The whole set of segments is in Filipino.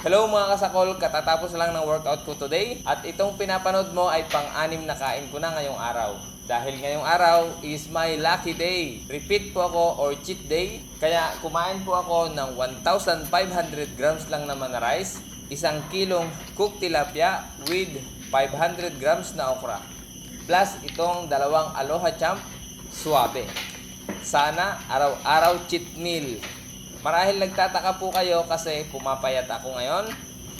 Hello mga kasakol, katatapos lang ng workout ko today at itong pinapanood mo ay pang-anim na kain ko na ngayong araw. Dahil ngayong araw is my lucky day. Repeat po ako or cheat day. Kaya kumain po ako ng 1,500 grams lang naman na rice, isang kilong cooked tilapia with 500 grams na okra. Plus itong dalawang aloha champ suabe. Sana araw-araw cheat meal. Marahil nagtataka po kayo kasi pumapayat ako ngayon.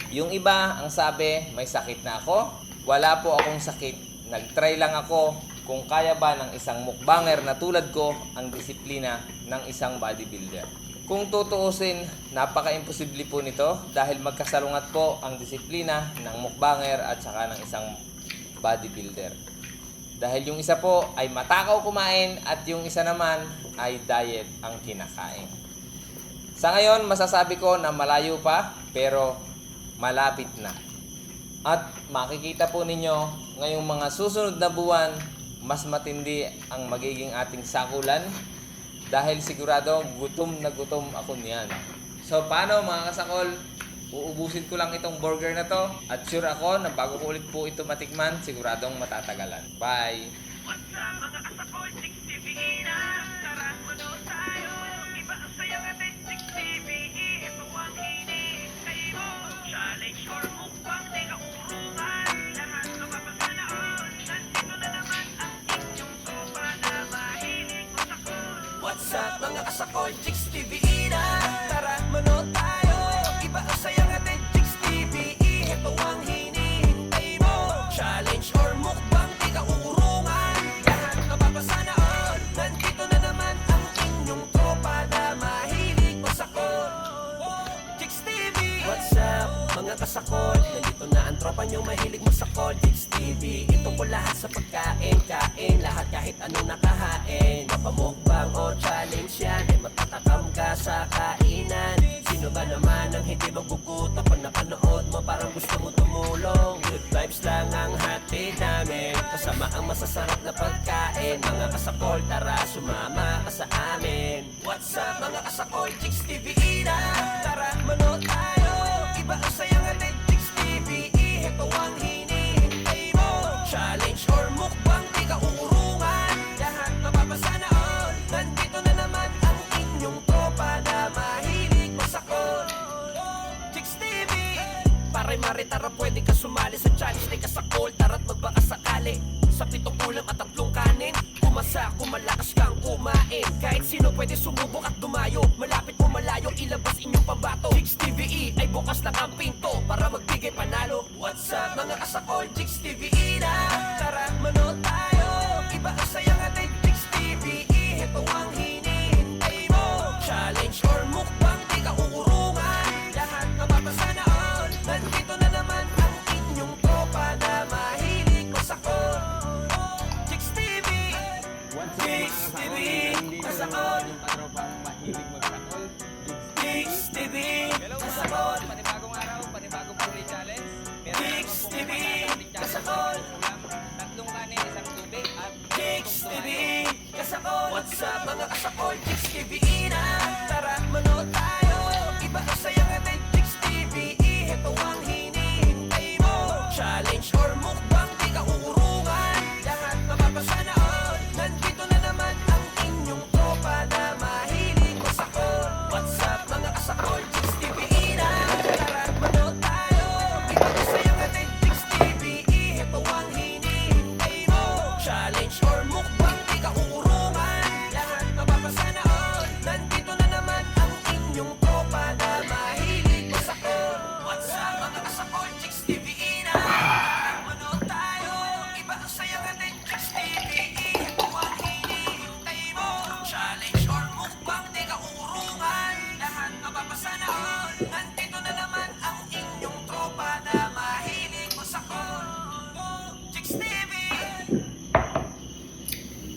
Yung iba, ang sabi, may sakit na ako. Wala po akong sakit. Nag-try lang ako kung kaya ba ng isang mukbanger na tulad ko ang disiplina ng isang bodybuilder. Kung tutuusin, napaka-imposible po nito dahil magkasalungat po ang disiplina ng mukbanger at saka ng isang bodybuilder. Dahil yung isa po ay matakaw kumain at yung isa naman ay diet ang kinakain. Sa ngayon, masasabi ko na malayo pa pero malapit na. At makikita po ninyo ngayong mga susunod na buwan, mas matindi ang magiging ating sakulan dahil sigurado gutom na gutom ako niyan. So paano mga kasakol? Uubusin ko lang itong burger na to at sure ako na bago ko ulit po ito matikman, siguradong matatagalan. Bye! What's up mga kasakol, 6TV na Tara, manood tayo Iba ang saya nga up mga kasakol, 6TV na. Tara, manood tayo. Iba ang saya nga din, 6TV Ito ang hinihintay mo. Challenge or mukbang, di ka urungan. Lahat napapasanaon Nandito na naman ang inyong tropa na mahilig masakol. Chicks TV What's up mga kasakol? Nandito na ang tropa nyo mahilig masakol. Chicks TV Ito po lahat sa pagkain Kain lahat kahit anong Mapamukbang o challenge yan Ay matatakam ka sa kainan. Sino ba naman ang hindi magugutom Pag napanood mo? Parang gusto mo tumulong. Good vibes lang ang hatid namin. Kasama ang masasarap na pagkain. Mga kasakol tara sumama ka sa amin. What's up mga kasakol? Chicks TV na Pare mare tara pwede ka sumali sa challenge. Like ka sa call tara't magbaka sakali. Sa pitong ulam at tatlong kanin. Kumasa kung malakas kang kumain. Kahit sino pwede sumubok at dumayo. Malapit mo malayo ilabas inyong pambato. Chicks TVE ay bukas lang ang pinto Para magbigay panalo. What's up mga kasakol? Chicks TVE Chicks TV Masakol Yung katropang mahilig magsakol. Chicks TV Hello